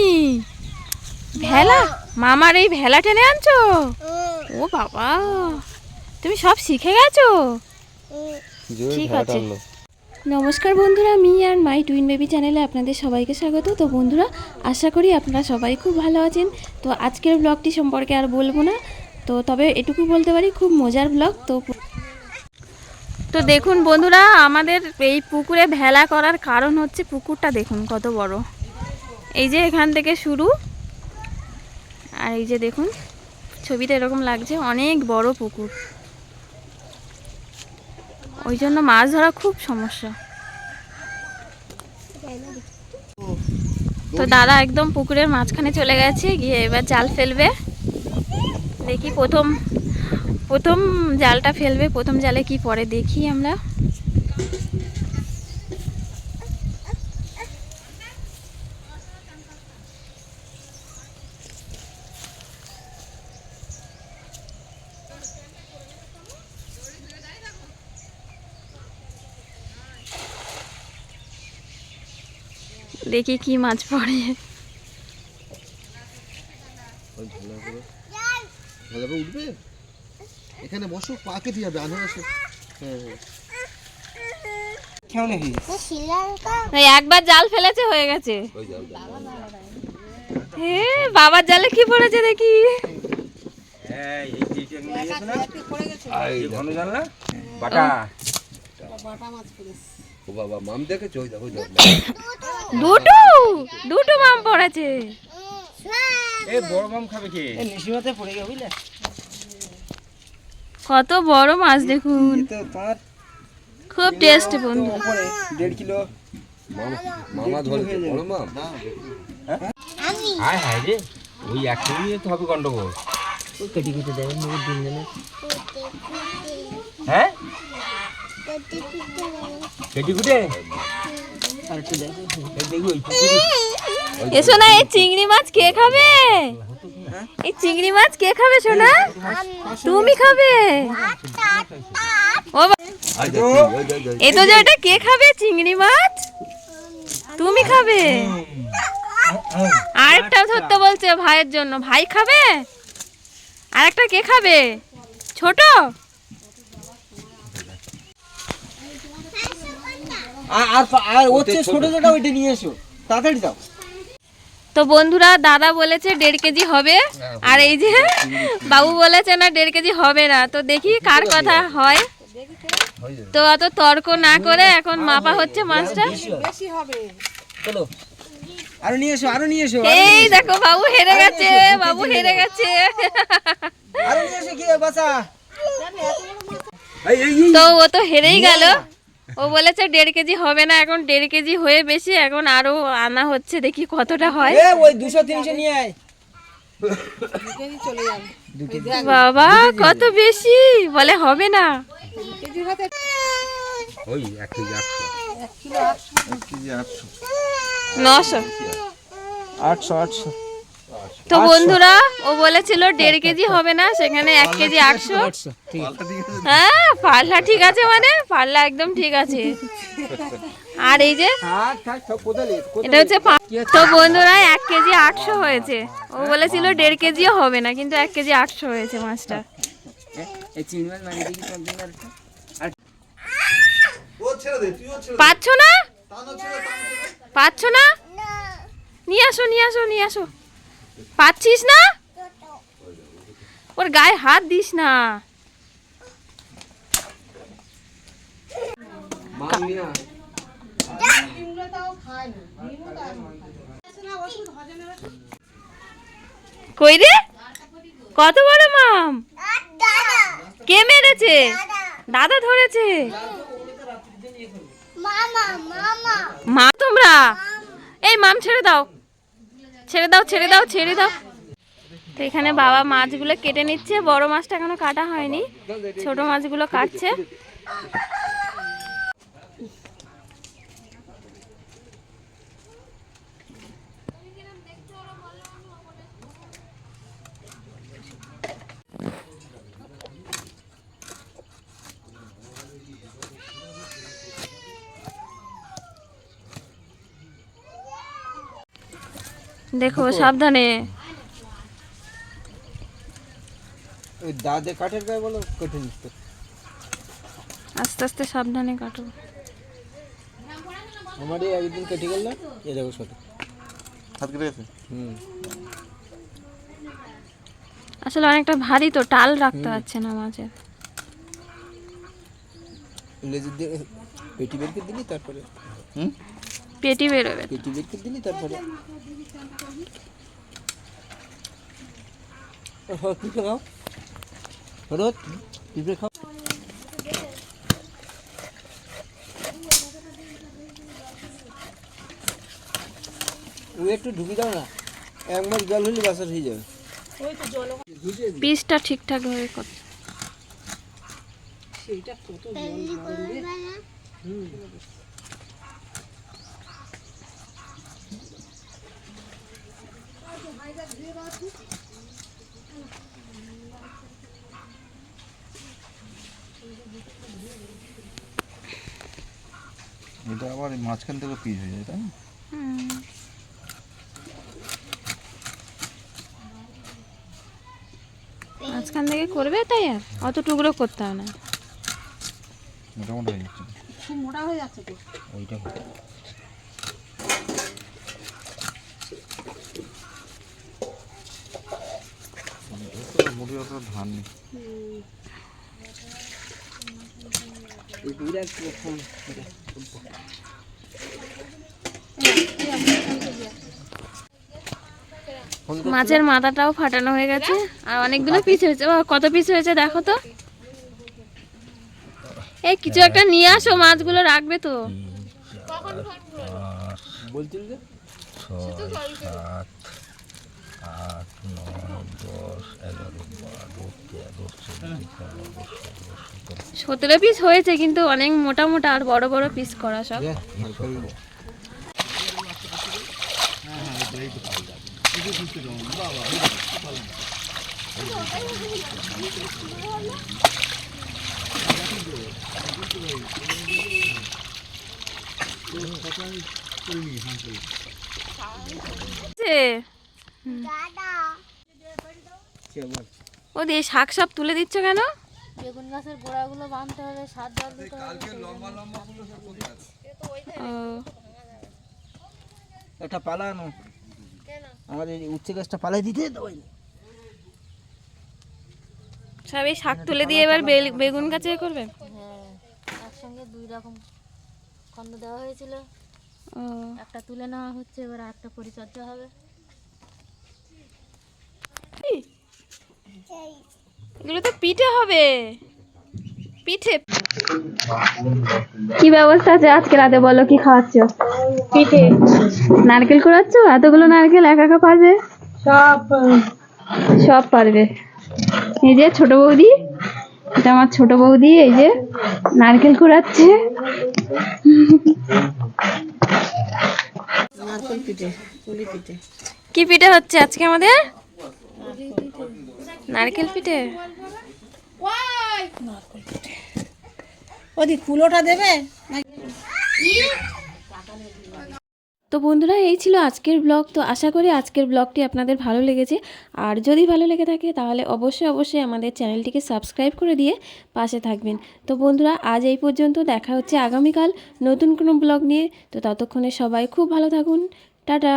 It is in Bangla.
তুমি ভেলা? মামার এই ভেলা টেনে আনছো? ও বাবা তুমি সব শিখে গেছো? ঠিক আছে। নমস্কার বন্ধুরা মি আর মাই টুইন বেবি চ্যানেলে আপনাদের সবাইকে স্বাগত। তো বন্ধুরা আশা করি আপনারা সবাই খুব ভালো আছেন। তো আজকের ব্লগটি সম্পর্কে আর বলব না। তো তবে এটুকু বলতে পারি খুব মজার ব্লগ। তো তো দেখুন বন্ধুরা আমাদের এই পুকুরে ভেলা করার কারণ হচ্ছে পুকুরটা দেখুন কত বড়। এই যে এখান থেকে শুরু। আর এই যে দেখুন, ছবিটা এরকম লাগছে, অনেক বড় পুকুর। ওই জন্য মাছ ধরা খুব সমস্যা। তো দাদা একদম পুকুরের মাঝখানে চলে গেছে, গিয়ে এবার জাল ফেলবে। দেখি প্রথম প্রথম জালটা ফেলবে, প্রথম জালে কি পরে দেখি আমরা। দেখি কি মাছ পড়ে। এখানে বসো পাকে দিয়ে একবার জাল ফেলেছে হয়ে গেছে। বাবার জালে কি পড়েছে দেখি। বাটা। বাটা মাছ ও বাবা মাম দেখেছ? ওই দেখো দুটো দুটো মাম পড়েছে। এ বড় মাম খাবে কি? এ নিশিমাতে পড়ে গেল বুঝলে? কত বড় মাছ দেখুন। খুব টেস্ট বন্ধু। পড়ে দেড় কিলো। মামা মামা ধরেছে বড় মাম। হায় হায় রে। ওই নিয়ে তো হবে গন্ডগোল। কেটে কেটে দেবেন দিন জানে হ্যাঁ কেটে কুটে আর একটু দেখো এই দেখো ওই পুকুরে এসো না এই চিংড়ি মাছ কে খাবে? এই চিংড়ি মাছ কে খাবে সোনা? তুমি খাবে? এই তো যে এটা কে খাবে, চিংড়ি মাছ? তুমি খাবে? আরেকটা ধরতে বলছে ভাইয়ের জন্য। ভাই খাবে? আরেকটা কে খাবে? ছোট? আর আর- আর ওর চেয়ে ছোট। যেটা ওইটা নিয়ে এসো। তাড়াতাড়ি যাও তো বন্ধুরা দাদা বলেছে দেড় কেজি হবে আর এই যে বাবু বলেছে না দেড় কেজি হবে না। তো দেখি কার কথা হয়। তো অত তর্ক না করে এখন মাপা হচ্ছে মাছটা। চলো। আরও নিয়ে এসো আরও নিয়ে এসো এই দেখো বাবু হেরে গেছে বাবু হেরে গেছে। আরও নিয়ে এসো কি বাসা তো ও তো হেরেই গেল। ও বলেছে দেড় কেজি হবে না এখন দেড় কেজি হয়ে বেশি এখন আরও আনা হচ্ছে দেখি কতটা হয়। ওই দুশো তিনশো নিয়ে আয়। বাবা কত বেশি? বলে হবে না। ওই এক কেজি আটশো। এক কেজি আটশো। নশো। আটশো আটশো। তো বন্ধুরা ও বলেছিল দেড় কেজি হবে না সেখানে এক কেজি আটশো। আটশো ঠিক। আছে হ্যাঁ পাল্লা ঠিক আছে মানে? পাল্লা একদম ঠিক আছে। আর এই যে এটা হচ্ছে তো বন্ধুরা এক কেজি আটশো হয়েছে। ও বলেছিল দেড় কেজিও হবে না কিন্তু এক কেজি আটশো হয়েছে মাছটা। পাচ্ছ না? পাচ্ছ না? নিয়ে আসো নিয়ে আসো নিয়ে আসো। পাচ্ছিস না? ওর গায়ে হাত দিস না। কই রে? কত বড় মাম? কে মেরেছে? দাদা ধরেছে। মা তোমরা? এই মাম ছেড়ে দাও। ছেড়ে দাও ছেড়ে দাও ছেড়ে দাও। তো এখানে বাবা মাছগুলো কেটে নিচ্ছে। বড় মাছটা এখনও কাটা হয়নি। ছোট মাছগুলো কাটছে। দেখো সাবধানে। ওই দাদে কাঠের গায়ে বলো কেটে নিতে আস্তে আস্তে সাবধানে কাটো। আমার একদিন কেটে গেল এ দেখো ছোট হাত কেটে গেছে? হুম। আসলে অনেকটা ভারী তো টাল রাখতে পারছে না মাছের লেজের দিয়ে পেটি বের করে দিলি তারপরে। হুম? পেটি বেরোবে পেটি বের করে দিলি তারপরে? পিঁপড়ে খাও? রোদ? পিঁপড়ে খাও? ও একটু ঢুকি দাও না এক মাস জল হলে বাসার হয়ে যাবে। পিসটা ঠিকঠাক ভাবে কর। এটা আবার মাঝখান থেকে পিস হয়ে যায় তাই না? মাঝখান থেকে করবে তাই আর? অত টুকরো করতে হবে না। মোটামুটি হয়ে যাচ্ছে। ওইটা মুড়ি অত ধান নেই এই রকম মাছের মাথাটাও ফাটানো হয়ে গেছে আর অনেকগুলো পিস হয়েছে। ও, কত পিস হয়েছে দেখো তো। এই কিছু একটা নিয়ে আসো মাছগুলো রাখবে তো। বলছিল যে সতেরো পিস হয়েছে কিন্তু অনেক মোটা মোটা আর বড় বড় পিস করা সব। আছে। ও দিয়ে শাক সব তুলে দিচ্ছ কেন? বেগুন গাছের গোড়াগুলো বাঁধতে হবে সার জল দিতে হবে ও, একটা পালানো। আমাদের এই উচ্ছে গাছটা পালাই দিতে তো ওই সব এই শাক তুলে দিয়ে এবার বেল- বেগুন গাছে এ করবে? হ্যাঁ একসঙ্গে দুই রকম খন্ড দেওয়া হয়েছিল। একটা তুলে নেওয়া হচ্ছে এবার একটা পরিচর্যা হবে। এগুলো তো পিঠে হবে। পিঠে। কি ব্যবস্থা আছে আজকে রাতে বলো কি খাওয়াচ্ছ? পিঠে। নারকেল কুড়াচ্ছ? এতগুলো নারকেল একা একা পারবে? সব সব পারবে। এই যে ছোট বৌদি এটা আমার ছোট বৌদি এই যে নারকেল কুড়াচ্ছে। কি পিঠে হচ্ছে আজকে আমাদের? নারকেল পিঠে? তো বন্ধুরা এই ছিল আজকের ব্লগ। তো আশা করি আজকের ব্লগটি আপনাদের ভালো লেগেছে। আর যদি ভালো লেগে থাকে তাহলে অবশ্যই অবশ্যই আমাদের চ্যানেলটিকে সাবস্ক্রাইব করে দিয়ে পাশে থাকবেন। তো বন্ধুরা আজ এই পর্যন্ত দেখা হচ্ছে আগামীকাল নতুন কোনো ব্লগ নিয়ে। তো ততক্ষণে সবাই খুব ভালো থাকুন। টাটা।